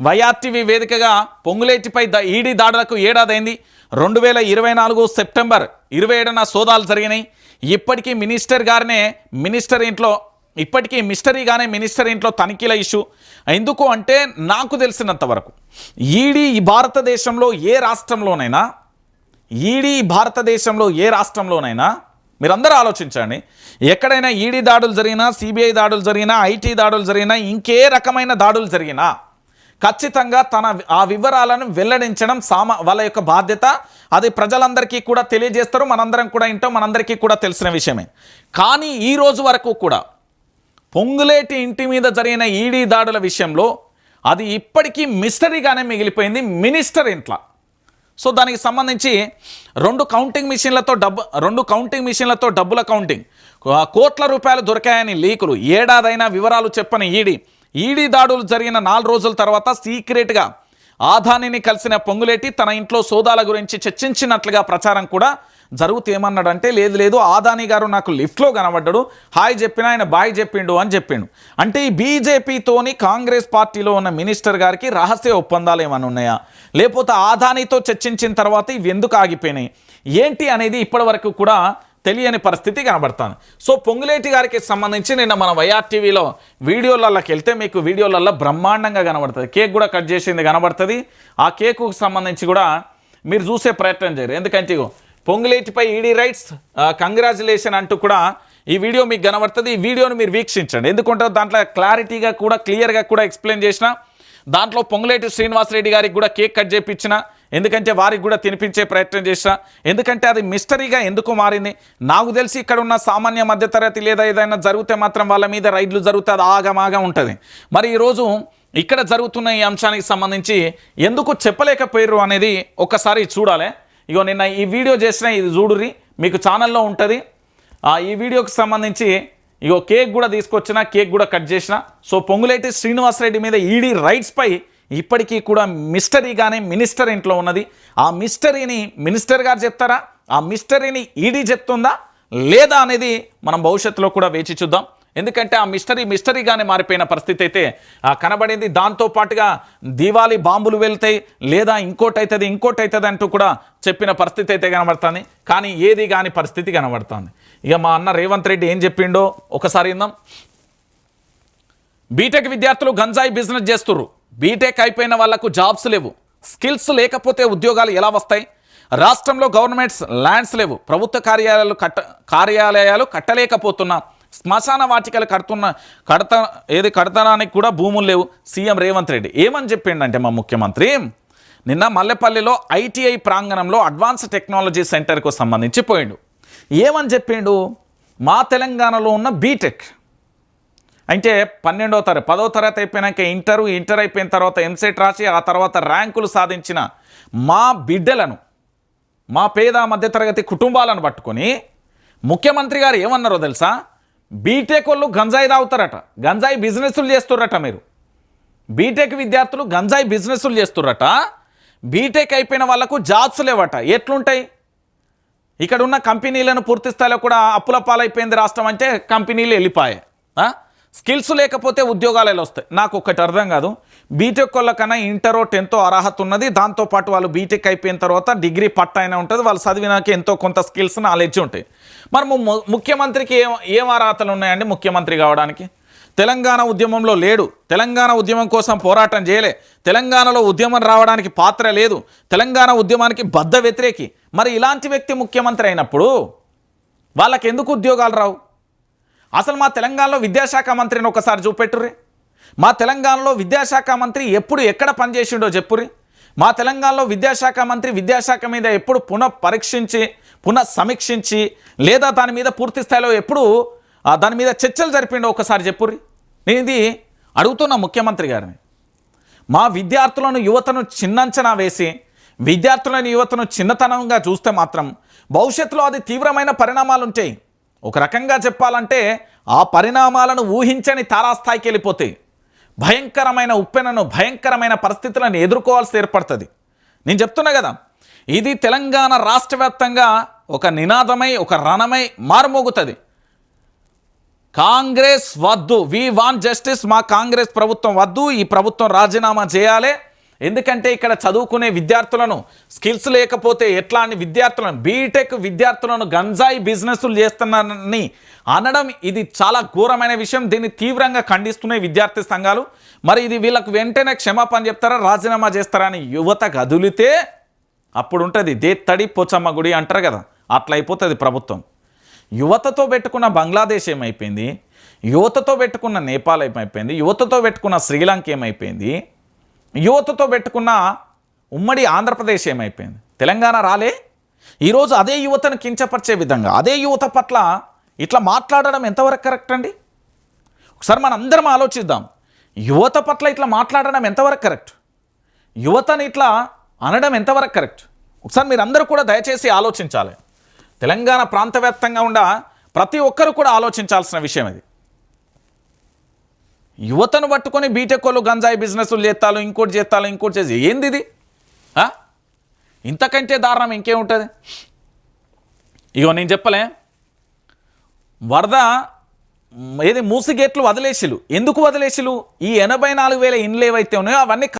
YRTV వేదికగా పొంగులేటిపై the ED దాడులకు ఏడాదైంది. రెండు వేల ఇరవై నాలుగు సెప్టెంబర్ ఇరవై ఏడున సోదాలు జరిగినాయి. ఇప్పటికీ మినిస్టర్ గారినే మినిస్టర్ ఇంట్లో ఇప్పటికీ మిస్టరీగానే మినిస్టర్ ఇంట్లో తనిఖీల ఇష్యూ. ఎందుకు అంటే నాకు తెలిసినంత వరకు ఈడీ ఈ భారతదేశంలో ఏ రాష్ట్రంలోనైనా ఈడీ భారతదేశంలో ఏ రాష్ట్రంలోనైనా మీరందరూ ఆలోచించండి. ఎక్కడైనా ఈడీ దాడులు జరిగినా సిబిఐ దాడులు జరిగినా ఐటీ దాడులు జరిగినా ఇంకే రకమైన దాడులు జరిగినా ఖచ్చితంగా తన ఆ వివరాలను వెల్లడించడం సామ వాళ్ళ యొక్క బాధ్యత. అది ప్రజలందరికీ కూడా తెలియజేస్తారు మనందరం కూడా ఇంటో మనందరికీ కూడా తెలిసిన విషయమే. కానీ ఈ రోజు వరకు కూడా పొంగులేటి ఇంటి మీద జరిగిన ఈడీ దాడుల విషయంలో అది ఇప్పటికీ మిస్టరీగానే మిగిలిపోయింది మినిస్టర్ ఇంట్లో. సో దానికి సంబంధించి రెండు కౌంటింగ్ మిషన్లతో డబ్బు రెండు కౌంటింగ్ మిషన్లతో డబ్బుల కౌంటింగ్. కోట్ల రూపాయలు దొరికాయని లీకులు ఏడాదైనా వివరాలు చెప్పని ఈడీ ఈడీ దాడులు జరిగిన నాలుగు రోజుల తర్వాత సీక్రెట్గా ఆదానిని కలిసిన పొంగులేటి తన ఇంట్లో సోదాల గురించి చర్చించినట్లుగా ప్రచారం కూడా జరుగుతూ అంటే లేదు లేదు ఆదాని గారు నాకు లిఫ్ట్లో కనబడ్డాడు. హాయ్ చెప్పిన ఆయన బాయ్ చెప్పిండు అని చెప్పిండు. అంటే ఈ బీజేపీతోని కాంగ్రెస్ పార్టీలో ఉన్న మినిస్టర్ గారికి రహస్య ఒప్పందాలు ఏమైనా ఉన్నాయా లేకపోతే ఆదానితో చర్చించిన తర్వాత ఇవి ఎందుకు ఆగిపోయినాయి? ఏంటి అనేది ఇప్పటివరకు కూడా తెలియని పరిస్థితి కనబడతాను. సో పొంగులేటి గారికి సంబంధించి నిన్న మన వైఆర్టీవీలో వీడియోలలోకి వెళ్తే మీకు వీడియోలలో బ్రహ్మాండంగా కనబడుతుంది. కేక్ కూడా కట్ చేసింది కనబడుతుంది. ఆ కేకు సంబంధించి కూడా మీరు చూసే ప్రయత్నం చేయరు. ఎందుకంటే పొంగులేటిపై ఈడీ రైట్స్ కంగ్రాచులేషన్ అంటూ కూడా ఈ వీడియో మీకు కనబడుతుంది. ఈ వీడియోని మీరు వీక్షించండి. ఎందుకంటే దాంట్లో క్లారిటీగా కూడా క్లియర్గా కూడా ఎక్స్ప్లెయిన్ చేసిన దాంట్లో పొంగులేటి శ్రీనివాసరెడ్డి గారికి కూడా కేక్ కట్ చేయించిన ఎందుకంటే వారికి కూడా తినిపించే ప్రయత్నం చేసిన ఎందుకంటే అది మిస్టరీగా ఎందుకు మారింది? నాకు తెలిసి ఇక్కడ ఉన్న సామాన్య మధ్యతరగతి లేదా ఏదైనా జరిగితే మాత్రం వాళ్ళ మీద రైడ్లు జరుగుతే అది ఆగమాగా ఉంటుంది. మరి ఈరోజు ఇక్కడ జరుగుతున్న ఈ అంశానికి సంబంధించి ఎందుకు చెప్పలేకపోయారు అనేది ఒకసారి చూడాలి. ఇగో నిన్న ఈ వీడియో చేసిన ఇది చూడుర్రి మీకు ఛానల్లో ఉంటుంది. ఆ, ఈ వీడియోకి సంబంధించి ఇగో కేక్ కూడా తీసుకొచ్చిన కేక్ కూడా కట్ చేసిన. సో పొంగులేటి శ్రీనివాసరెడ్డి మీద ఈడీ రైట్స్పై ఇప్పటికీ కూడా మిస్టరీగానే మినిస్టర్ ఇంట్లో ఉన్నది. ఆ మిస్టరీని మినిస్టర్ గారు చెప్తారా? ఆ మిస్టరీని ఈడీ చెప్తుందా? లేదా అనేది మనం భవిష్యత్తులో కూడా వేచి చూద్దాం. ఎందుకంటే ఆ మిస్టరీ మిస్టరీగానే మారిపోయిన పరిస్థితి అయితే కనబడింది. దాంతో పాటుగా బాంబులు వెళ్తాయి లేదా ఇంకోటి అవుతుంది ఇంకోటి అవుతుంది అంటూ కూడా చెప్పిన పరిస్థితి అయితే కనబడుతుంది. కానీ ఏది కాని పరిస్థితి కనబడుతుంది. ఇక మా అన్న రేవంత్ రెడ్డి ఏం చెప్పిండో ఒకసారి ఇందాం బీటెక్ విద్యార్థులు గంజాయి బిజినెస్ చేస్తుర్రు. బీటెక్ అయిపోయిన వాళ్ళకు జాబ్స్ లేవు. స్కిల్స్ లేకపోతే ఉద్యోగాలు ఎలా వస్తాయి? రాష్ట్రంలో గవర్నమెంట్స్ ల్యాండ్స్ లేవు. ప్రభుత్వ కార్యాలయాలు కట్ట కార్యాలయాలు కట్టలేకపోతున్నా శ్మశాన వాటికలు కడుతున్న కడత ఏది కడతనానికి కూడా భూములు లేవు. సీఎం రేవంత్ రెడ్డి ఏమని చెప్పిండంటే మా ముఖ్యమంత్రి నిన్న మల్లెపల్లిలో ఐటీఐ ప్రాంగణంలో అడ్వాన్స్ టెక్నాలజీ సెంటర్కు సంబంధించి పోయిండు. ఏమని చెప్పిండు? మా తెలంగాణలో ఉన్న బీటెక్ అంటే పన్నెండో తరగతి పదో తరగతి అయిపోయినాక ఇంటర్ ఇంటర్ అయిపోయిన తర్వాత ఎంసెట్ రాసి ఆ తర్వాత ర్యాంకులు సాధించిన మా బిడ్డలను మా పేద మధ్యతరగతి కుటుంబాలను పట్టుకొని ముఖ్యమంత్రి గారు ఏమన్నారో తెలుసా? బీటెక్ వాళ్ళు గంజాయి తాగుతారట గంజాయి బిజినెస్లు చేస్తుర్రట మీరు. బీటెక్ విద్యార్థులు గంజాయి బిజినెస్లు చేస్తుర్రట బీటెక్ అయిపోయిన వాళ్ళకు జాబ్స్ లేవట ఎట్లుంటాయి? ఇక్కడ ఉన్న కంపెనీలను పూర్తి స్థాయిలో కూడా అప్పుల పాలైపోయింది రాష్ట్రం అంటే కంపెనీలు వెళ్ళిపోయాయి స్కిల్స్ లేకపోతే ఉద్యోగాలు ఎలా వస్తాయి. నాకు ఒకటి అర్థం కాదు. బీటెక్ వాళ్ళకన్నా ఇంటరో టెన్తో అర్హత ఉన్నది. దాంతోపాటు వాళ్ళు బీటెక్ అయిపోయిన తర్వాత డిగ్రీ పట్ట అయినా ఉంటుంది. వాళ్ళు చదివినాక ఎంతో కొంత స్కిల్స్ నాలెడ్జ్ ఉంటాయి. మరి ముఖ్యమంత్రికి ఏం ఏం అర్హతలు ఉన్నాయండి ముఖ్యమంత్రి కావడానికి? తెలంగాణ ఉద్యమంలో లేడు. తెలంగాణ ఉద్యమం కోసం పోరాటం చేయలే. తెలంగాణలో ఉద్యమం రావడానికి పాత్ర లేదు. తెలంగాణ ఉద్యమానికి బద్ధ వ్యతిరేకి. మరి ఇలాంటి వ్యక్తి ముఖ్యమంత్రి అయినప్పుడు వాళ్ళకి ఎందుకు ఉద్యోగాలు రావు? అసలు మా తెలంగాణలో విద్యాశాఖ మంత్రిని ఒకసారి చూపెట్టుర్రి. మా తెలంగాణలో విద్యాశాఖ మంత్రి ఎప్పుడు ఎక్కడ పనిచేసిండో చెప్పుర్రి. మా తెలంగాణలో విద్యాశాఖ మంత్రి విద్యాశాఖ మీద ఎప్పుడు పునః పరీక్షించి పునః సమీక్షించి లేదా దాని మీద పూర్తి స్థాయిలో ఎప్పుడు ఆ, దాని మీద చర్చలు జరిపిండో ఒకసారి చెప్పుర్రి. నేను ఇది అడుగుతున్నా ముఖ్యమంత్రి గారిని. మా విద్యార్థులను యువతను చిన్నంచనా వేసి విద్యార్థులను యువతను చిన్నతనంగా చూస్తే మాత్రం భవిష్యత్తులో అది తీవ్రమైన పరిణామాలు ఉంటాయి ఒక రకంగా చెప్పాలంటే ఆ పరిణామాలను ఊహించని తారాస్థాయికి వెళ్ళిపోతాయి భయంకరమైన ఉప్పెనను భయంకరమైన పరిస్థితులను ఎదుర్కోవాల్సి ఏర్పడుతుంది. నేను చెప్తున్నా కదా ఇది తెలంగాణ రాష్ట్ర ఒక నినాదమై ఒక రణమై మారుమోగుతుంది. కాంగ్రెస్ వద్దు వి వాన్ జస్టిస్ మా కాంగ్రెస్ ప్రభుత్వం వద్దు ఈ ప్రభుత్వం రాజీనామా చేయాలి ఎందుకంటే ఇక్కడ చదువుకునే విద్యార్థులను స్కిల్స్ లేకపోతే ఎట్లా అని విద్యార్థులను బీటెక్ విద్యార్థులను గంజాయి బిజినెస్లు చేస్తున్నారని అనడం ఇది చాలా ఘోరమైన విషయం. దీన్ని తీవ్రంగా ఖండిస్తున్నాయి విద్యార్థి సంఘాలు. మరి ఇది వీళ్ళకు వెంటనే క్షమాపణ చెప్తారా రాజీనామా చేస్తారా అని యువత కదిలితే అప్పుడు ఉంటుంది దేత్తడి పోచమ్మ గుడి అంటారు కదా అట్లా అయిపోతుంది ప్రభుత్వం. యువతతో పెట్టుకున్న బంగ్లాదేశ్ ఏమైపోయింది? యువతతో పెట్టుకున్న నేపాల్ ఏమైపోయింది? యువతతో పెట్టుకున్న శ్రీలంక ఏమైపోయింది? యువతతో పెట్టుకున్న ఉమ్మడి ఆంధ్రప్రదేశ్ ఏమైపోయింది? తెలంగాణ రాలే? ఈరోజు అదే యువతను కించపరిచే విధంగా అదే యువత పట్ల ఇట్లా మాట్లాడడం ఎంతవరకు కరెక్ట్ అండి? ఒకసారి మనం అందరం ఆలోచిద్దాం. యువత పట్ల ఇట్లా మాట్లాడడం ఎంతవరకు కరెక్ట్? యువతని ఇట్లా అనడం ఎంతవరకు కరెక్ట్? ఒకసారి మీరందరూ కూడా దయచేసి ఆలోచించాలి. తెలంగాణ ప్రాంతవ్యాప్తంగా ఉన్న ప్రతి ఒక్కరు కూడా ఆలోచించాల్సిన విషయం ఇది. యువతను పట్టుకొని బీటెక్ వాళ్ళు గంజాయి బిజినెస్లు చేస్తాలు ఇంకోటి చేస్తాలు ఇంకోటి చేసి ఏంది ఇది? ఇంతకంటే దారుణం ఇంకేముంటుంది? ఇగో నేను చెప్పలే. వరద ఏది మూసి గేట్లు వదిలేసిలు. ఎందుకు వదిలేసిలు? ఈ ఎనభై నాలుగు వేల ఇండ్లు ఏవైతే ఉన్నాయో అవన్నీ